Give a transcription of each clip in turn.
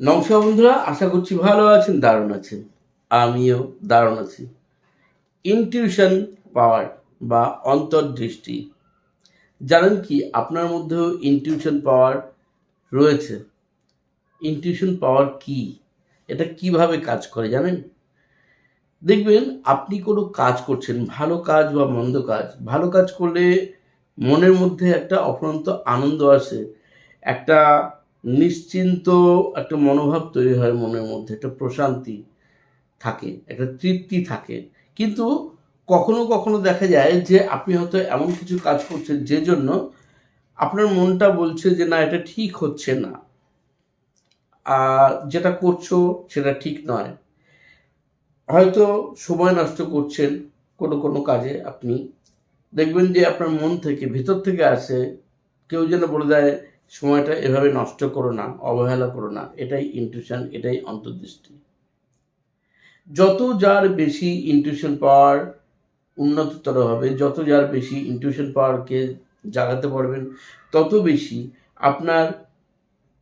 নমস্কার বন্ধুরা, আশা করছি ভালো আছেন, দারুণ আছেন। আমিও দারুণ আছি। ইনটিউশন পাওয়ার বা অন্তর্দৃষ্টি, জানেন কি আপনার মধ্যেও ইনটিউশন পাওয়ার রয়েছে? ইনটিউশন পাওয়ার কি? এটা কীভাবে কাজ করে, জানেন? দেখবেন, আপনি কোনো কাজ করছেন, ভালো কাজ বা মন্দ কাজ, ভালো কাজ করলে মনের মধ্যে একটা অফুরন্ত আনন্দ আসে, একটা নিশ্চিন্ত একটা মনোভাব তৈরি হয় মনের মধ্যে, একটা প্রশান্তি থাকে, একটা তৃপ্তি থাকে। কিন্তু কখনো কখনো দেখা যায় যে আপনি হয়তো এমন কিছু কাজ করছেন যে জন্য আপনার মনটা বলছে যে না, এটা ঠিক হচ্ছে না। আর যেটা করছ সেটা ঠিক নয়। হয়তো সময় নষ্ট করছেন কোনো কোনো কাজে আপনি। দেখবেন যে আপনার মন থেকে, ভিতর থেকে আসে, কেউ যেন বলে দেয়, সময়টা এভাবে নষ্ট করো না, অবহেলা করো না। এটাই ইনটিউশন এটাই অন্তর্দৃষ্টি। যত যার বেশি ইনটিউশন পাওয়ার উন্নততর হবে, যত যার বেশি ইনটিউশন পাওয়ারকে জাগাতে পারবেন, তত বেশি আপনার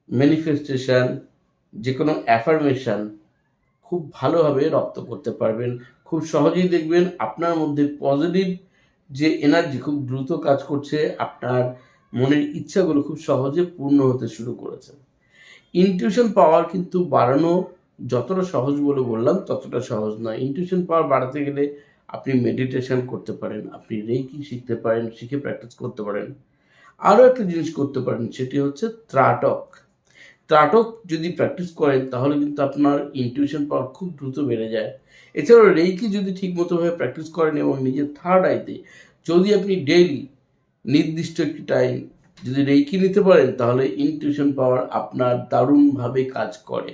ম্যানিফেস্টেশন যে কোনো অ্যাফার্মেশন খুব ভালোভাবে রপ্ত করতে পারবেন। খুব সহজেই দেখবেন আপনার মধ্যে পজিটিভ যে এনার্জি খুব দ্রুত কাজ করছে, আপনার মনের ইচ্ছাগুলো খুব সহজে পূর্ণ হতে শুরু করেছে। ইনটিউশন পাওয়ার কিন্তু বাড়ানো যতটা সহজ বলে বললাম, ততটা সহজ নয়। ইনটিউশন পাওয়ার বাড়াতে গেলে আপনি মেডিটেশন করতে পারেন, আপনি রেকি শিখতে পারেন, শিখে প্র্যাকটিস করতে পারেন। আরও একটা জিনিস করতে পারেন, সেটি হচ্ছে ত্রাটক। ত্রাটক যদি প্র্যাকটিস করেন, তাহলে কিন্তু আপনার ইনটিউশন পাওয়ার খুব দ্রুত বেড়ে যায়। এছাড়াও রেকি যদি ঠিকমতোভাবে প্র্যাকটিস করেন এবং নিজের থার্ড আইতে যদি আপনি ডেইলি নির্দিষ্ট একটি টাইম যদি রেকি নিতে পারেন, তাহলে ইনটিউশন পাওয়ার আপনার দারুণভাবে কাজ করে।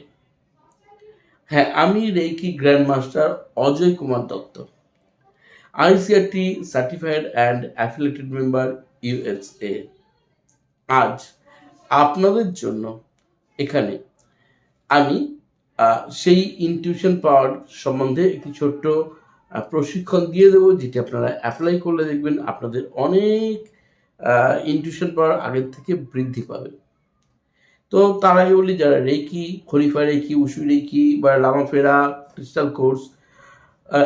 হ্যাঁ আমি reiki grand master Ajay Kumar Dutta ICRT certified and affiliated member USA আজ আপনাদের জন্য এখানে। আমি সেই ইনটিউশন পাওয়ার সম্বন্ধে একটি ছোট্ট প্রশিক্ষণ দিয়ে দেবো, যেটি আপনারা অ্যাপ্লাই করলে দেখবেন আপনাদের অনেক ইনটিউশন পাওয়ার আগের থেকে বৃদ্ধি পাবে। তো তার আগে বলি, যারা রেকি খলিফা রেকি উসু রেকি বা লামাফেরা crystal course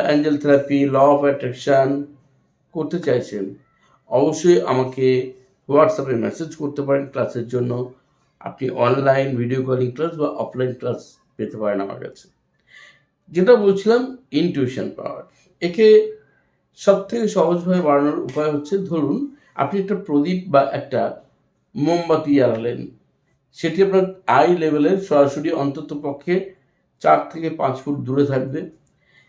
angel therapy law of attraction করতে চাইছেন, অবশ্যই আমাকে হোয়াটসঅ্যাপে মেসেজ করতে পারেন ক্লাসের জন্য। আপনি অনলাইন ভিডিও কলিং ক্লাস বা অফলাইন ক্লাস পেতে পারেন আমার কাছে। যেটা বলছিলাম ইনটিউশন পাওয়ার একে সব থেকে সহজভাবে বাড়ানোর উপায় হচ্ছে, ধরুন, আপনি একটা প্রদীপ বা একটা মোমবাতি জ্বালালেন, সেটি আপনার আই লেভেলের সরাসরি অন্তত পক্ষে চার থেকে পাঁচ ফুট দূরে থাকবে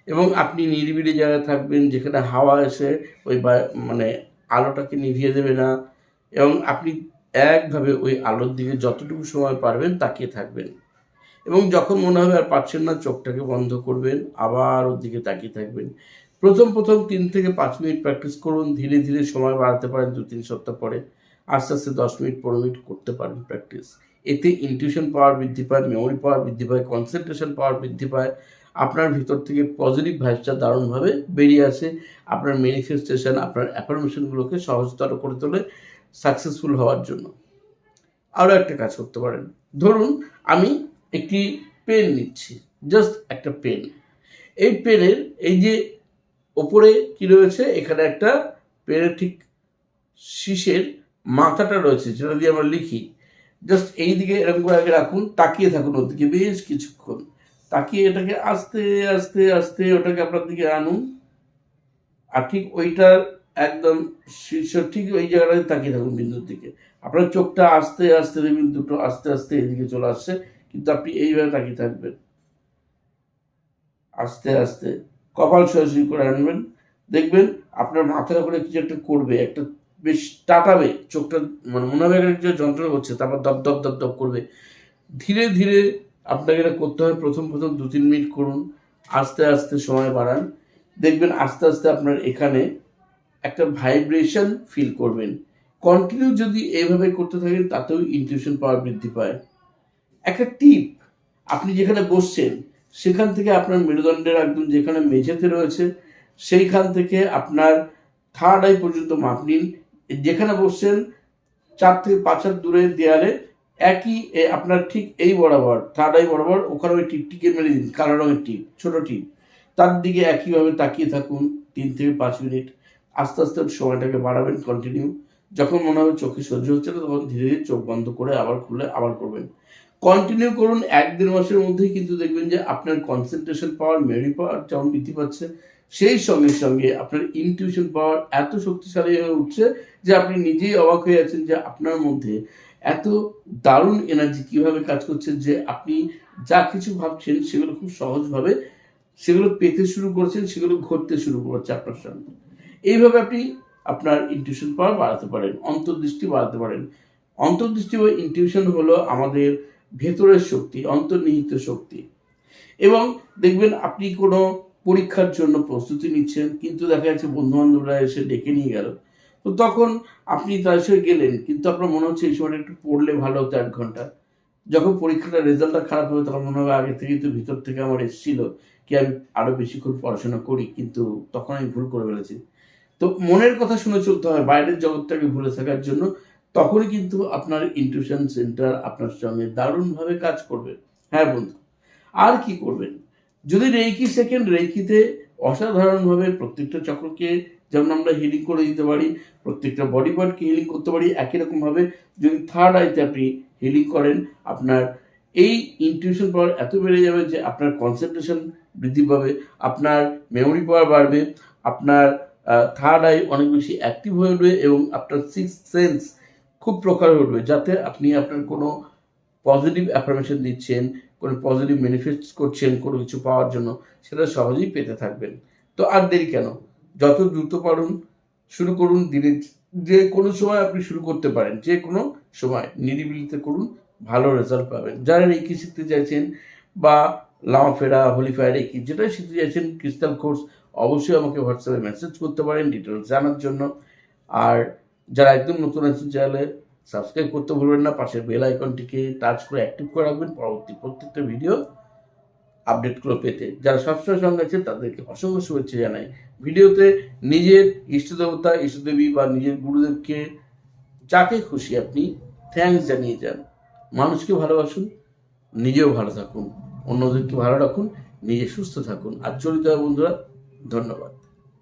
এবং আপনি নিরিবিলি জায়গায় থাকবেন, যেখানে হাওয়া এসে ওই মানে আলোটাকে নিভিয়ে দেবে না এবং আপনি একভাবে ওই আলোর দিকে যতটুকু সময় পারবেন তাকিয়ে থাকবেন। এবং যখন মনে হবে আর পাচ্ছেন না, চোখটাকে বন্ধ করবেন, আবার ওর দিকে তাকিয়ে থাকবেন। প্রথম প্রথম তিন থেকে পাঁচ মিনিট প্র্যাকটিস করুন, ধীরে ধীরে সময় বাড়াতে পারেন দু, তিন সপ্তাহ পরে। আস্তে আস্তে দশ মিনিট, পনেরো মিনিট করতে পারেন প্র্যাকটিস। এতে ইনটিউশন পাওয়ার বৃদ্ধি পায় মেমোরি পাওয়ার বৃদ্ধি পায় কনসেন্ট্রেশন পাওয়ার বৃদ্ধি পায়। আপনার ভিতর থেকে পজিটিভ ভাইবসটা দারুণভাবে বেরিয়ে আসে। আপনার ম্যানিফেস্টেশন আপনার অ্যাফার্মেশনগুলোকে সহজতর করে তোলে। সাকসেসফুল হওয়ার জন্য। আরও একটা কাজ করতে পারেন। ধরুন, আমি একটি পেন নিচ্ছি জাস্ট একটা পেন এই পেনের এই যে ওপরে কি রয়েছে, এখানে একটা পেনের ঠিক শীষের মাথাটা রয়েছে, যেটা দিয়ে আমরা লিখি। জাস্ট এই দিকে এরকম করে আগে রাখুন, তাকিয়ে থাকুন ওদিকে বেশ কিছুক্ষণ। তাকিয়ে এটাকে আস্তে আস্তে আস্তে ওটাকে আপনার দিকে আনুন। আর ঠিক ওইটার একদম শীর্ষ ঠিক ওই জায়গাটায় তাকিয়ে থাকুন বিন্দুর দিকে। আপনার চোখটা আস্তে আস্তে দেখবেন, দুটো আস্তে আস্তে এদিকে চলে আসছে, কিন্তু আপনি এইভাবে তাকিয়ে থাকবেন। আস্তে আস্তে কপাল সরাসরি করে আনবেন। দেখবেন আপনার মাথার উপরে কিছু একটা করবে, একটা বেশ টাটাবে, চোখটা মানে মনে হবে একটা যন্ত্রণা করছে, তারপর দপ দপ দপ দপ করবে। ধীরে ধীরে আপনাকে এটা করতে হয় প্রথম প্রথম দু তিন মিনিট করুন, আস্তে আস্তে সময় বাড়ান। দেখবেন আস্তে আস্তে আপনার এখানে একটা ভাইব্রেশন ফিল করবেন। কন্টিনিউ যদি এইভাবে করতে থাকেন, তাতেও ইনটিউশন পাওয়ার বৃদ্ধি পায়। একটা টিপ আপনি যেখানে বসছেন, সেখান থেকে আপনার মেরুদণ্ডের একদম যেখানে মেঝেতে রয়েছে, সেইখান থেকে আপনার থার্ড আই পর্যন্ত মাপ নিন। যেখানে বসছেন, চার থেকে পাঁচ হাত দূরে দেয়ালে, একই আপনার ঠিক এই বরাবর থার্ড আই বরাবর ওখানে ওই টিকটিকে মেরে দিন, কালো রঙের টিপ ছোট টিপ তার দিকে একইভাবে তাকিয়ে থাকুন, তিন থেকে পাঁচ মিনিট। আস্তে আস্তে সময়টাকে বাড়াবেন কন্টিনিউ যখন মনে হবে চোখে সহ্য হচ্ছে না, তখন ধীরে ধীরে চোখ বন্ধ করে আবার খুলে আবার করবেন। কন্টিনিউ করুন এক দেড় মাসের মধ্যেই কিন্তু দেখবেন যে আপনার কনসেন্ট্রেশন পাওয়ার মেমরি পাওয়ার যেমন বৃদ্ধি পাচ্ছে, সেই সঙ্গে সঙ্গে আপনার ইনটিউশন পাওয়ার এত শক্তিশালী হয়ে উঠছে যে আপনি নিজেই অবাক হয়ে আছেন যে আপনার মধ্যে এত দারুণ এনার্জি কীভাবে কাজ করছে যে আপনি যা কিছু ভাবছেন সেগুলো খুব সহজভাবে, সেগুলো পেতে শুরু করেছেন, সেগুলো ঘটতে শুরু করছে আপনার সঙ্গে এইভাবে আপনি আপনার ইনটিউশন পাওয়ার বাড়াতে পারেন, অন্তর্দৃষ্টি বাড়াতে পারেন। অন্তর্দৃষ্টি বা ইনটিউশন হলো আমাদের ভেতরের শক্তি, অন্তর্নিহিত শক্তি। এবং দেখবেন আপনি কোনো পরীক্ষার জন্য প্রস্তুতি নিচ্ছেন, কিন্তু দেখা যাচ্ছে বন্ধু বান্ধবরা এসে ডেকে নিয়ে গেল। তো তখন আপনি তার সঙ্গে গেলেন, কিন্তু আপনার মনে হচ্ছে এই সময়টা একটু পড়লে ভালো হতো এক ঘণ্টা। যখন পরীক্ষাটার রেজাল্টটা খারাপ হবে, তখন মনে হবে আগে থেকেই তো ভিতর থেকে আমার এসেছিল, কি আমি আরও বেশিক্ষণ পড়াশোনা করি, কিন্তু তখন আমি ভুল করে ফেলেছি। তো মনের কথা শুনে চলতে হয়, বাইরের জগৎটাকে ভুলে থাকার জন্য। তখনই কিন্তু আপনার ইনটিউশন সেন্টার আপনার সঙ্গে দারুণভাবে কাজ করবে। হ্যাঁ বন্ধু, আর কি করবেন? যদি রেইকি সেকেন্ড রেইকিতে অসাধারণভাবে প্রত্যেকটা চক্রকে যেমন আমরা হিলিং করে দিতে পারি, প্রত্যেকটা বডি পার্টকে হিলিং করতে পারি, একই রকমভাবে যদি থার্ড আইতে আপনি হিলিং করেন, আপনার এই ইনটিউশন পাওয়ার এত বেড়ে যাবে যে আপনার কনসেন্ট্রেশন বৃদ্ধি পাবে, আপনার মেমোরি পাওয়ার বাড়বে, আপনার থার্ড আই অনেক বেশি অ্যাক্টিভ হয়ে উঠবে এবং আপনার সিক্স সেন্স খুব প্রকার হয়ে উঠবে যাতে আপনি আপনার কোনো পজিটিভ অ্যাফার্মেশন দিচ্ছেন, কোনো পজিটিভ ম্যানিফেস্ট করছেন, কোনো কিছু পাওয়ার জন্য, সেটা সহজেই পেতে থাকবেন। তো আর দেরি কেন? যত দ্রুত পারুন, শুরু করুন দিনে। যে কোনো সময় আপনি শুরু করতে পারেন, যে কোনো সময় নিরিবিলিতে করুন, ভালো রেজাল্ট পাবেন। যারা রেকি শিখতে চাইছেন বা লামাফেরা হোলিফায়ার রেকি যেটাই শিখতে চাইছেন ক্রিস্টাল কোর্স অবশ্যই আমাকে হোয়াটসঅ্যাপে মেসেজ করতে পারেন ডিটেলস জানার জন্য। আর যারা একদম নতুন আছেন চ্যানেলে সাবস্ক্রাইব করতে ভুলবেন না, পাশের বেল আইকনটিকে টাচ করে অ্যাক্টিভ করে রাখবেন, পরবর্তী প্রত্যেকটা ভিডিও আপডেটগুলো পেতে। যারা সবসময় সঙ্গে আছেন, তাদেরকে অসংখ্য শুভেচ্ছা জানাই। ভিডিওতে নিজের ইষ্টদেবতা, ইষ্টদেবী বা নিজের গুরুদেবকে যাকে খুশি আপনি থ্যাঙ্কস জানিয়ে যান। মানুষকে ভালোবাসুন, নিজেও ভালো থাকুন। অন্যদেরকে ভালো রাখুন, নিজে সুস্থ থাকুন। আর চলিত বন্ধুরা ধন্যবাদ।